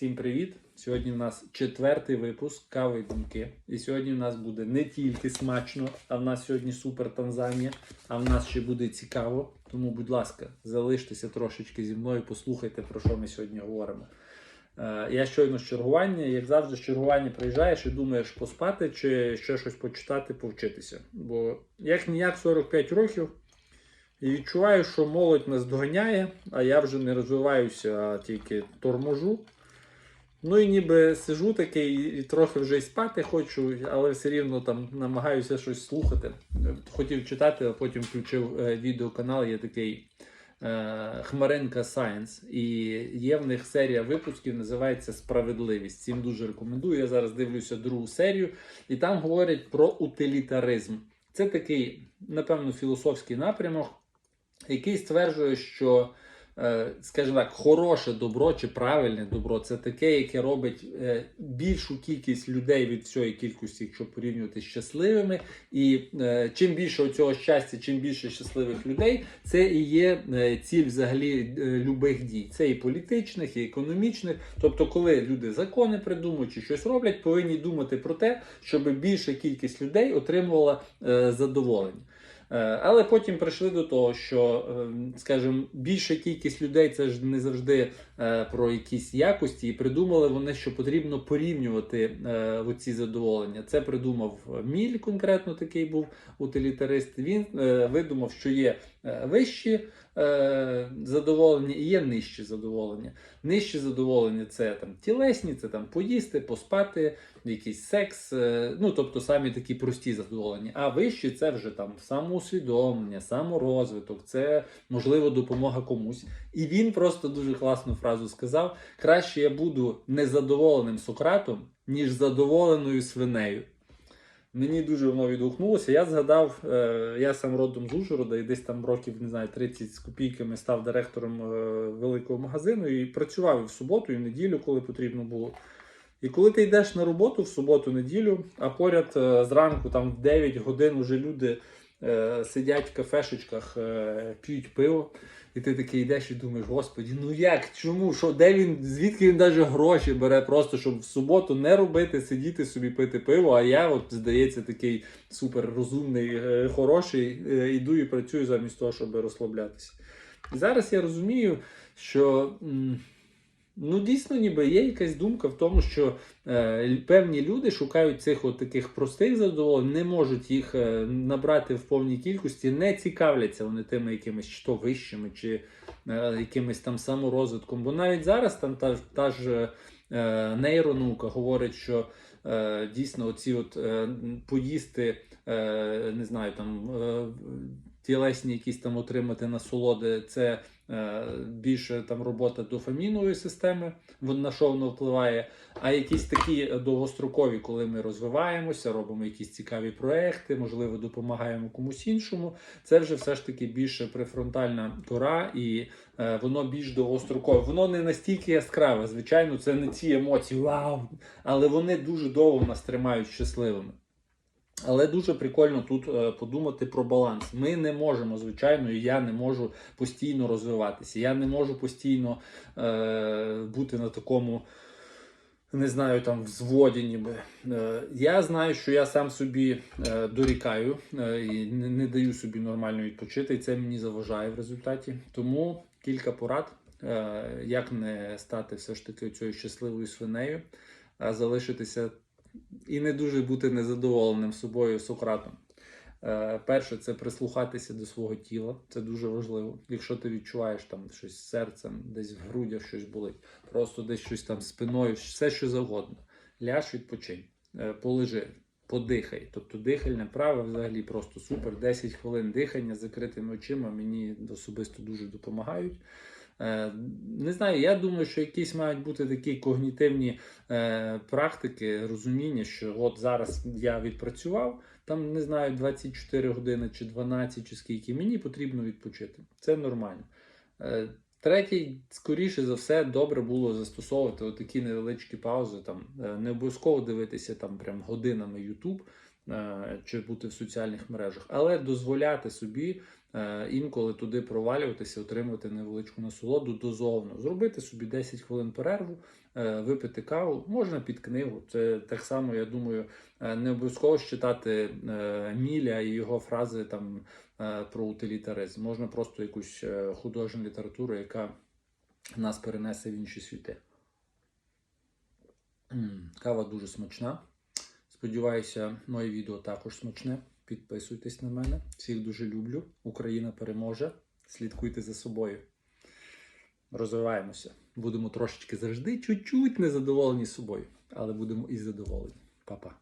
Всім привіт! Сьогодні у нас четвертий випуск кави думки. І сьогодні у нас буде не тільки смачно, а в нас сьогодні супер Танзанія, а в нас ще буде цікаво. Тому, будь ласка, залиштеся трошечки зі мною, послухайте, про що ми сьогодні говоримо. Е, Я щойно з чергування, як завжди, з чергування приїжджаєш і думаєш поспати чи ще щось почитати, повчитися. Бо як ніяк 45 років. І відчуваю, що молодь нас доганяє, а я вже не розвиваюся, а тільки торможу. Ну і ніби сижу такий і трохи вже й спати хочу, але все рівно там намагаюся щось слухати. Хотів читати, а потім включив е, відеоканал, є такий е, Хмаринка Science. І є в них серія випусків, називається Справедливість. Цим дуже рекомендую. Я зараз дивлюся другу серію, і там говорять про утилітаризм. Це такий, напевно, філософський напрямок, який стверджує, що, скажімо так, хороше добро чи правильне добро це таке, яке робить е, більшу кількість людей від всієї кількості, якщо порівнювати з щасливими. І е, чим більше цього щастя, чим більше щасливих людей, це і є е, ціль взагалі е, любих дій. Це і політичних, і економічних. Тобто, коли люди закони придумують чи щось роблять, повинні думати про те, щоб більша кількість людей отримувала е, задоволення. Е, Але потім прийшли до того, що, е, скажімо, більша кількість людей це ж не завжди про якісь якості, і придумали вони, що потрібно порівнювати е, оці задоволення. Це придумав Міль, конкретно такий був утилітарист. Він е, видумав, що є е, вищі е, задоволення і є нижчі задоволення. Нижчі задоволення це там тілесні, це там поїсти, поспати, якийсь секс, е, ну тобто самі такі прості задоволення. А вищі це вже там самоусвідомлення, саморозвиток, це можливо допомога комусь. І він просто дуже класну фразу сказав: краще я буду незадоволеним Сократом, ніж задоволеною свинею. Мені дуже воно відгукнулося. Я згадав, е, я сам родом з Ужгорода і десь там років, не знаю, 30 з копійками став директором е, великого магазину і працював і в суботу, і в неділю, коли потрібно було. І коли ти йдеш на роботу в суботу-неділю, а поряд е, зранку, там в 9 годин уже люди сидять в кафешечках, е, п'ють пиво, і ти такий йдеш і думаєш, господі, ну як, чому, що, де він, звідки він навіть гроші бере, просто щоб в суботу не робити, сидіти собі пити пиво, а я, от, здається, такий супер розумний, е, хороший, е, іду і працюю замість того, щоб розслаблятися. І зараз я розумію, що. Ну, дійсно, ніби є якась думка в тому, що е, певні люди шукають цих от таких простих задоволень, не можуть їх е, набрати в повній кількості, не цікавляться вони тими якимись чи то вищими, чи е, якимось там саморозвитком. Бо навіть зараз там та, та ж е, нейронаука говорить, що е, дійсно оці от е, поїсти, е, не знаю, там. Е, Тілесні якісь там отримати насолоди, це е, більше там робота дофамінової системи, на що воно впливає. А якісь такі довгострокові, коли ми розвиваємося, робимо якісь цікаві проекти, можливо, допомагаємо комусь іншому. Це вже все ж таки більше префронтальна кора, і е, воно більш довгострокове. Воно не настільки яскраве. Звичайно, це не ці емоції, вау, але вони дуже довго нас тримають щасливими. Але дуже прикольно тут е, подумати про баланс. Ми не можемо, звичайно, і я не можу постійно розвиватися. Я не можу постійно е, бути на такому, не знаю, там взводі ніби. Е, я знаю, що я сам собі е, дорікаю е, і не, не даю собі нормально відпочити, і це мені заважає в результаті. Тому кілька порад, е, як не стати все ж таки цією щасливою свинею, а залишитися і не дуже бути незадоволеним собою Сократом. Е, перше, це прислухатися до свого тіла. Це дуже важливо. Якщо ти відчуваєш там щось серцем, десь в грудях щось болить, просто десь щось там спиною, все що завгодно. Ляж, відпочинь, е, полежи, подихай. Тобто дихальне право взагалі просто супер. 10 хвилин дихання з закритими очима мені особисто дуже допомагають. Е, Не знаю, я думаю, що якісь мають бути такі когнітивні е, практики, розуміння, що от зараз я відпрацював, там не знаю, 24 години чи 12, чи скільки, мені потрібно відпочити. Це нормально. Е, Третій, скоріше за все, добре було застосовувати такі невеличкі паузи. Там, не обов'язково дивитися там прям годинами YouTube. Е, чи бути в соціальних мережах, але дозволяти собі е, інколи туди провалюватися, отримувати невеличку насолоду дозовно, зробити собі 10 хвилин перерву, е, випити каву, можна під книгу. Це так само, я думаю, не обов'язково читати Міля і його фрази там про утилітаризм. Можна просто якусь художню літературу, яка нас перенесе в інші світи. Кава дуже смачна. Сподіваюся, моє відео також смачне. Підписуйтесь на мене. Всіх дуже люблю. Україна переможе. Слідкуйте за собою. Розвиваємося. Будемо трошечки завжди чуть-чуть незадоволені собою, але будемо і задоволені. Па-па.